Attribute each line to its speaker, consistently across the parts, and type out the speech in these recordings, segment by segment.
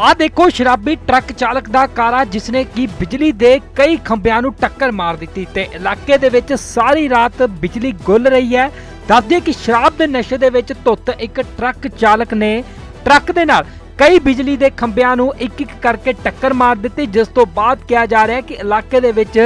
Speaker 1: ਆ ਦੇਖੋ, ਸ਼ਰਾਬੀ ਟਰੱਕ ਚਾਲਕ ਦਾ ਕਾਰਾ ਜਿਸਨੇ ਕੀ ਬਿਜਲੀ ਦੇ ਕਈ ਖੰਭਿਆਂ ਨੂੰ ਟੱਕਰ ਮਾਰ ਦਿੱਤੀ ਤੇ ਇਲਾਕੇ ਦੇ ਵਿੱਚ ਸਾਰੀ ਰਾਤ ਬਿਜਲੀ ਗੁੱਲ ਰਹੀ ਹੈ। ਦੱਸਦੇ ਕਿ ਸ਼ਰਾਬ ਦੇ ਨਸ਼ੇ ਦੇ ਵਿੱਚ ਧੁੱਤ ਇੱਕ ਟਰੱਕ ਚਾਲਕ ਨੇ ਟਰੱਕ ਦੇ ਨਾਲ ਕਈ ਬਿਜਲੀ ਦੇ ਖੰਭਿਆਂ ਨੂੰ ਇੱਕ ਇੱਕ ਕਰਕੇ ਟੱਕਰ ਮਾਰ ਦਿੱਤੀ, ਜਿਸ ਤੋਂ ਬਾਅਦ ਕਿਹਾ ਜਾ ਰਿਹਾ ਹੈ ਕਿ ਇਲਾਕੇ ਦੇ ਵਿੱਚ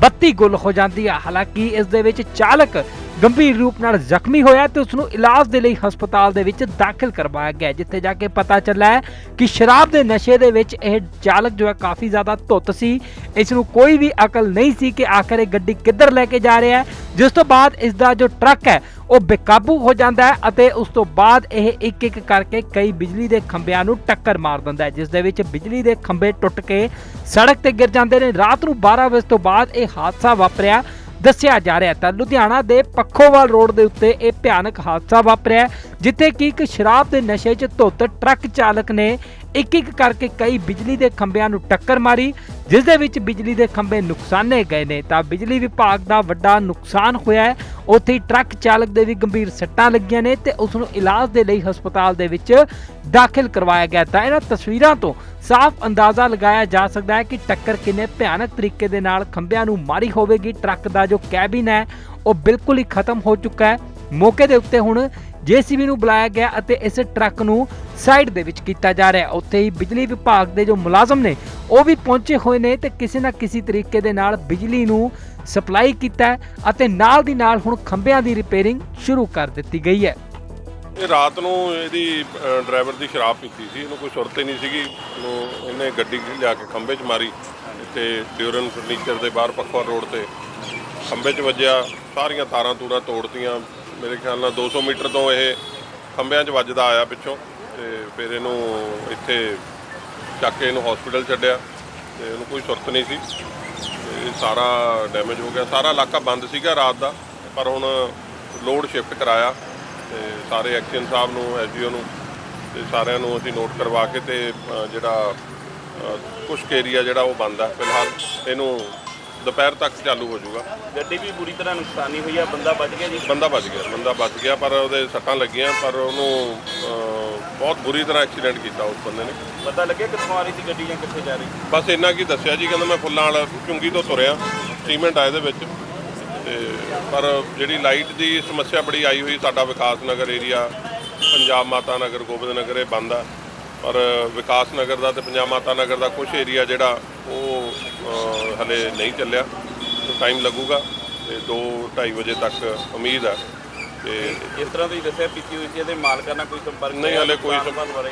Speaker 1: ਬੱਤੀ ਗੁੱਲ ਹੋ ਜਾਂਦੀ ਹੈ ਹਾਲਾਂਕਿ ਇਸ ਦੇ ਵਿੱਚ ਚਾਲਕ ਗੰਭੀਰ ਰੂਪ ਨਾਲ ਜ਼ਖਮੀ ਹੋਇਆ ਤੇ ਉਸ ਨੂੰ ਇਲਾਜ ਦੇ ਲਈ ਹਸਪਤਾਲ ਦੇ ਵਿੱਚ ਦਾਖਲ ਕਰਵਾਇਆ ਗਿਆ, ਜਿੱਥੇ ਜਾ ਕੇ ਪਤਾ ਚੱਲਾ ਕਿ ਸ਼ਰਾਬ ਦੇ ਨਸ਼ੇ ਦੇ ਵਿੱਚ ਇਹ ਚਾਲਕ ਜੋ ਹੈ ਕਾਫੀ ਜ਼ਿਆਦਾ ਧੁੱਤ ਸੀ। ਇਸ ਨੂੰ ਕੋਈ ਵੀ ਅਕਲ ਨਹੀਂ ਸੀ ਕਿ ਆਖਰ ਇਹ ਗੱਡੀ ਕਿੱਧਰ ਲੈ ਕੇ ਜਾ ਰਿਹਾ ਹੈ। ਜਿਸ ਤੋਂ ਬਾਅਦ ਇਸ ਦਾ ਜੋ ਟਰੱਕ ਹੈ ਉਹ ਬੇਕਾਬੂ ਹੋ ਜਾਂਦਾ ਹੈ ਅਤੇ ਉਸ ਤੋਂ ਬਾਅਦ ਇਹ ਇੱਕ ਇੱਕ ਕਰਕੇ ਕਈ ਬਿਜਲੀ ਦੇ ਖੰਭਿਆਂ ਨੂੰ ਟੱਕਰ ਮਾਰ ਦਿੰਦਾ ਹੈ, ਜਿਸ ਦੇ ਵਿੱਚ ਬਿਜਲੀ ਦੇ ਖੰਭੇ ਟੁੱਟ ਕੇ ਸੜਕ ਤੇ ਗਿਰ ਜਾਂਦੇ ਨੇ। ਰਾਤ ਨੂੰ 12 ਵਜੇ ਤੋਂ ਬਾਅਦ ਇਹ ਹਾਦਸਾ ਵਾਪਰਿਆ, ਦੱਸਿਆ ਜਾ ਰਿਹਾ ਤਾਂ ਲੁਧਿਆਣਾ ਦੇ ਪੱਖੋਵਾਲ ਰੋਡ ਦੇ ਉੱਤੇ ਇਹ ਭਿਆਨਕ ਹਾਦਸਾ ਵਾਪਰਿਆ, ਜਿੱਥੇ ਕਿ ਇੱਕ ਸ਼ਰਾਬ ਦੇ ਨਸ਼ੇ 'ਚ ਧੁੱਤ ਟਰੱਕ ਚਾਲਕ ਨੇ ਇੱਕ ਇੱਕ ਕਰਕੇ ਕਈ ਬਿਜਲੀ ਦੇ ਖੰਭਿਆਂ ਨੂੰ ਟੱਕਰ ਮਾਰੀ, ਜਿਸ ਦੇ ਵਿੱਚ ਬਿਜਲੀ ਦੇ ਖੰਭੇ ਨੁਕਸਾਨੇ ਗਏ ਨੇ। ਤਾਂ ਬਿਜਲੀ ਵਿਭਾਗ ਦਾ ਵੱਡਾ ਨੁਕਸਾਨ ਹੋਇਆ ਹੈ ਉੱਥੇ ਹੀ ਟਰੱਕ ਚਾਲਕ ਦੇ ਵੀ ਗੰਭੀਰ ਸੱਟਾਂ ਲੱਗੀਆਂ ਨੇ ਤੇ ਉਸ ਨੂੰ ਇਲਾਜ ਦੇ ਲਈ ਹਸਪਤਾਲ ਦੇ ਵਿੱਚ ਦਾਖਲ ਕਰਵਾਇਆ ਗਿਆ ਤਾਂ ਇਹਨਾਂ ਤਸਵੀਰਾਂ ਤੋਂ ਸਾਫ਼ ਅੰਦਾਜ਼ਾ ਲਗਾਇਆ ਜਾ ਸਕਦਾ ਹੈ ਕਿ ਟੱਕਰ ਕਿੰਨੇ ਭਿਆਨਕ ਤਰੀਕੇ ਦੇ ਨਾਲ ਖੰਭਿਆਂ ਨੂੰ ਮਾਰੀ ਹੋਵੇਗੀ। ਟਰੱਕ ਦਾ ਜੋ ਕੈਬਿਨ ਹੈ, ਉਹ ਬਿਲਕੁਲ ਹੀ ਖਤਮ ਹੋ ਚੁੱਕਾ ਹੈ। ਮੌਕੇ ਦੇ ਉੱਤੇ ਹੁਣ ਜੀਸੀਬੀ ਨੂੰ ਬੁਲਾਇਆ ਗਿਆ ਅਤੇ ਇਸ ਟਰੱਕ ਨੂੰ ਸਾਈਡ ਦੇ ਵਿੱਚ ਕੀਤਾ ਜਾ ਰਿਹਾ ਉੱਥੇ ਹੀ ਬਿਜਲੀ ਵਿਭਾਗ ਦੇ ਜੋ ਮੁਲਾਜ਼ਮ ਨੇ ਉਹ ਵੀ ਪਹੁੰਚੇ ਹੋਏ ਨੇ ਤੇ ਕਿਸੇ ਨਾ ਕਿਸੇ ਤਰੀਕੇ ਦੇ ਨਾਲ ਬਿਜਲੀ ਨੂੰ ਸਪਲਾਈ ਕੀਤਾ ਅਤੇ ਨਾਲ ਦੀ ਨਾਲ ਹੁਣ ਖੰਭਿਆਂ ਦੀ ਰਿਪੇਅਰਿੰਗ ਸ਼ੁਰੂ ਕਰ ਦਿੱਤੀ ਗਈ ਹੈ।
Speaker 2: ਇਹ ਰਾਤ ਨੂੰ ਇਹਦੀ ਡਰਾਈਵਰ ਦੀ ਸ਼ਰਾਬ ਪੀਤੀ ਸੀ, ਇਹਨੂੰ ਕੋਈ ਸੁਰਤ ਹੀ ਨਹੀਂ ਸੀਗੀ। ਇਹਨੇ ਗੱਡੀ ਲਿਆ ਕੇ ਖੰਭੇ 'ਚ ਮਾਰੀ ਇੱਥੇ ਡਿਊਰਨ ਫਰਨੀਚਰ ਦੇ ਬਾਹਰ ਪੱਖਵਾ ਰੋਡ ਤੇ ਖੰਭੇ 'ਚ ਵੱਜਿਆ, ਸਾਰੀਆਂ ਤਾਰਾਂ ਤੂੜਾਂ ਤੋੜਤੀਆਂ। ਮੇਰੇ ਖਿਆਲ ਨਾਲ 200 ਮੀਟਰ ਤੋਂ ਇਹ ਖੰਭਿਆਂ 'ਚ ਵੱਜਦਾ ਆਇਆ ਪਿੱਛੋਂ ਤੇ ਫਿਰ ਇਹਨੂੰ ਇੱਥੇ ਚੱਕ ਕੇ ਇਹਨੂੰ ਹਸਪੀਟਲ ਛੱਡਿਆ ਤੇ ਇਹਨੂੰ ਕੋਈ ਸੁਰਤ ਨਹੀਂ ਸੀ। ਤੇ ਸਾਰਾ ਡੈਮੇਜ ਹੋ ਗਿਆ। ਸਾਰਾ ਇਲਾਕਾ ਬੰਦ ਸੀਗਾ ਰਾਤ ਦਾ ਪਰ ਹੁਣ ਲੋਡ ਸ਼ਿਫਟ ਕਰਾਇਆ ਤੇ ਸਾਰੇ ਐਕਸ਼ਨ ਸਾਹਿਬ ਨੂੰ ਐਸਡੀਓ ਨੂੰ ਤੇ ਸਾਰਿਆਂ ਨੂੰ ਅਸੀਂ ਨੋਟ ਕਰਵਾ ਕੇ ਤੇ ਜਿਹੜਾ ਕੁਝ ਏਰੀਆ ਜਿਹੜਾ ਉਹ ਬੰਦ ਹੈ ਫਿਲਹਾਲ ਇਹਨੂੰ ਦੁਪਹਿਰ ਤੱਕ ਚਾਲੂ ਹੋ ਜਾਊਗਾ।
Speaker 3: ਗੱਡੀ ਵੀ ਬੁਰੀ ਤਰ੍ਹਾਂ ਨੁਕਸਾਨੀ ਹੋਈ ਆ ਬੰਦਾ ਬਚ ਗਿਆ ਜੀ?
Speaker 2: ਬੰਦਾ ਬਚ ਗਿਆ ਬੰਦਾ ਬਚ ਗਿਆ ਪਰ ਉਹਦੇ ਸੱਟਾਂ ਲੱਗੀਆਂ ਪਰ ਉਹਨੂੰ ਬਹੁਤ ਬੁਰੀ ਤਰ੍ਹਾਂ ਐਕਸੀਡੈਂਟ ਕੀਤਾ ਉਸ ਬੰਦੇ ਨੇ।
Speaker 3: ਪਤਾ ਲੱਗਿਆ ਕਿੱਥੋਂ ਆ ਰਹੀ ਸੀ ਗੱਡੀ ਜਾਂ ਕਿੱਥੇ ਜਾ ਰਹੀ?
Speaker 2: ਬਸ ਇੰਨਾ ਕੀ ਦੱਸਿਆ ਜੀ ਕਹਿੰਦਾ ਮੈਂ ਫੁੱਲਾਂ ਵਾਲਾ ਚੁੰਗੀ ਤੋਂ ਤੁਰਿਆ ਸੀਮੈਂਟ ਆ ਇਹਦੇ ਵਿੱਚ। ਤੇ ਪਰ ਜਿਹੜੀ ਲਾਈਟ ਦੀ ਸਮੱਸਿਆ ਬੜੀ ਆਈ ਹੋਈ ਸਾਡਾ ਵਿਕਾਸ ਨਗਰ ਏਰੀਆ ਪੰਜਾਬ ਮਾਤਾ ਨਗਰ ਗੋਬਿੰਦ ਨਗਰ ਇਹ ਬੰਦ ਆ। ਪਰ ਵਿਕਾਸ ਨਗਰ ਦਾ ਤੇ ਪੰਜਾਬ ਮਾਤਾ ਨਗਰ ਦਾ ਕੁਝ ਏਰੀਆ ਜਿਹੜਾ ਉਹ ਅ, ਹਲੇ ਨਹੀਂ ਚੱਲਿਆ। ਟਾਈਮ ਲੱਗੂਗਾ ਤੇ 2:30 ਵਜੇ ਤੱਕ ਉਮੀਦ ਆ। ਤੇ
Speaker 3: ਇਸ ਤਰ੍ਹਾਂ ਤੁਸੀਂ ਦੱਸਿਆ ਪੀਤੀ ਹੋਈ ਸੀ ਇਹਦੇ ਮਾਲਕਾਂ ਨਾਲ ਕੋਈ ਸੰਪਰਕ
Speaker 2: ਨਹੀਂ ਹਲੇ ਕੋਈ?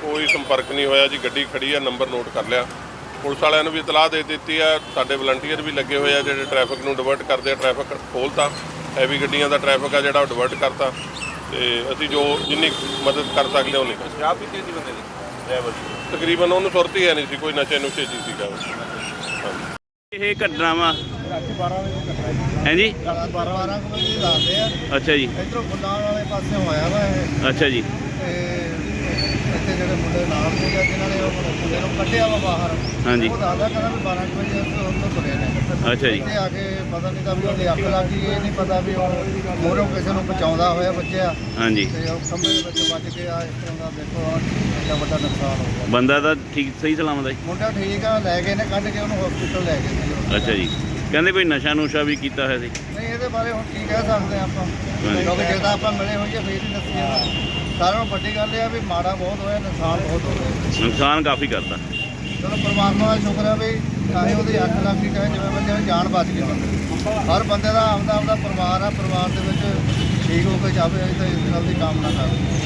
Speaker 2: ਕੋਈ ਸੰਪਰਕ ਨਹੀਂ ਹੋਇਆ ਜੀ ਗੱਡੀ ਖੜੀ ਆ ਨੰਬਰ ਨੋਟ ਕਰ ਲਿਆ ਪੁਲਿਸ ਵਾਲਿਆਂ ਨੂੰ ਵੀ ਇਤਲਾਹ ਦੇ ਦਿੱਤੀ ਆ ਸਾਡੇ ਵਲੰਟੀਅਰ ਵੀ ਲੱਗੇ ਹੋਏ ਆ ਜਿਹੜੇ ਟ੍ਰੈਫਿਕ ਨੂੰ ਡਿਵਰਟ ਕਰਦੇ ਆ ਟ੍ਰੈਫਿਕ ਖੋਲਤਾ ਹੈਵੀ ਗੱਡੀਆਂ ਦਾ ਟ੍ਰੈਫਿਕ ਆ ਜਿਹੜਾ ਉਹ ਡਿਵਰਟ ਕਰਤਾ ਤੇ ਅਸੀਂ ਜੋ ਜਿੰਨੀ ਮਦਦ ਕਰ ਸਕਦੇ ਉਹਨੇ ਕੀਤੀ।
Speaker 3: ਸ਼ਰਾਬ ਪੀਤੀ ਸੀ ਬੰਦੇ ਦੀ ਡਰਾਈਵਰ ਦੀ
Speaker 2: ਤਕਰੀਬਨ ਉਹਨੂੰ ਸੁਰਤ ਹੀ ਹੈ ਨਹੀਂ ਸੀ ਕੋਈ ਨਸ਼ੇ ਨੁਸ਼ੇ ਜੀ ਸੀਗਾ ਉਹ। ਹਾਂਜੀ
Speaker 3: ਇਹ ਘਟਨਾ ਵਾ ਹੈ ਜੀ
Speaker 4: 12 12 ਵਜੇ ਦੱਸਦੇ ਆ।
Speaker 3: ਅੱਛਾ ਜੀ।
Speaker 4: ਇਧਰੋਂ ਫੁੱਲਾਂ ਵਾਲੇ ਪਾਸੇ ਹੋਇਆ ਵਾ ਇਹ।
Speaker 3: ਅੱਛਾ ਜੀ।
Speaker 4: ਤੇ ਇੱਥੇ ਜਿਹੜੇ ਮੁੰਡੇ ਨਾਲ ਸੀਗੇ ਜਿਨ੍ਹਾਂ ਨੇ ਉਹ ਮੁੰਡੇ ਨੂੰ ਕੱਢਿਆ ਵਾ ਬਾਹਰ
Speaker 3: ਹਾਂਜੀ।
Speaker 4: ਉਹ ਦੱਸਦਾ ਕਹਿੰਦਾ ਵੀ 12 ਕੁ ਵਜੇ ਉਹ ਤੋਂ ਤੁਰੇ ਨੇ।
Speaker 3: ਅੱਛਾ ਜੀ।
Speaker 4: ਇੱਥੇ ਆ ਕੇ ਪਤਾ ਨਹੀਂ ਤਾਂ ਵੀ ਉਹਦੀ ਅੱਖ ਲੱਗ ਗਈ ਇਹ ਨਹੀਂ ਪਤਾ ਵੀ ਉਹ ਮੋਰੋਂ ਕਿਸੇ ਨੂੰ ਬਚਾਉਂਦਾ ਹੋਇਆ ਬੱਚਿਆ।
Speaker 3: ਹਾਂਜੀ।
Speaker 4: ਤੇ ਉਹ ਖੰਭੇ ਦੇ ਵਿੱਚ ਵੱਜ ਕੇ ਆ ਇਸ ਤਰ੍ਹਾਂ ਦਾ ਦੇਖੋ ਆਹ ਕਿੰਨਾ ਵੱਡਾ ਨੁਕਸਾਨ ਹੋ ਗਿਆ।
Speaker 3: ਬੰਦਾ ਤਾਂ ਠੀਕ ਸਹੀ ਸਲਾਮਤ ਹੈ ਜੀ?
Speaker 4: ਮੁੰਡਾ ਠੀਕ ਆ ਲੈ ਗਏ ਨੇ ਕੱਢ ਕੇ ਉਹਨੂੰ ਹਸਪੀਟਲ ਲੈ ਗਏ ਸੀ ਉਹ।
Speaker 3: ਅੱਛਾ ਜੀ। ਕਹਿੰਦੇ ਕੋਈ ਨਸ਼ਾ ਨੁਸ਼ਾ ਵੀ ਕੀਤਾ ਹੋਇਆ ਸੀ
Speaker 4: ਨਹੀਂ ਇਹਦੇ ਬਾਰੇ ਹੁਣ ਕੀ ਕਹਿ ਸਕਦੇ ਆਪਾਂ? ਕਿਉਂਕਿ ਜੇ ਤਾਂ ਆਪਾਂ ਮਿਲੇ ਹੋਈਏ ਫੇਰ ਹੀ ਦੱਸੀਏ ਨਾ ਸਾਰਿਆਂ ਨੂੰ ਵੱਡੀ ਗੱਲ ਇਹ ਆ ਵੀ ਮਾੜਾ ਬਹੁਤ ਹੋਇਆ ਨੁਕਸਾਨ ਬਹੁਤ ਹੋ ਗਿਆ
Speaker 3: ਨੁਕਸਾਨ ਕਾਫੀ ਕਰਤਾ
Speaker 4: ਚਲੋ ਪਰਮਾਤਮਾ ਦਾ ਸ਼ੁਕਰ ਹੈ ਵੀ ਚਾਹੇ ਉਹਦੀ ਅੱਖ ਲੱਗ ਗਈ ਚਾਹੇ ਜਿਵੇਂ ਬੰਦੇ ਦੀ ਜਾਨ ਬਚ ਗਈ ਹਰ ਬੰਦੇ ਦਾ ਆਪਦਾ ਆਪਦਾ ਪਰਿਵਾਰ ਆ ਪਰਿਵਾਰ ਦੇ ਵਿੱਚ ਠੀਕ ਹੋ ਕੇ ਜਾਵੇ ਤਾਂ ਇਸ ਗੱਲ ਦੀ ਕਾਮਨਾ ਕਰਦੇ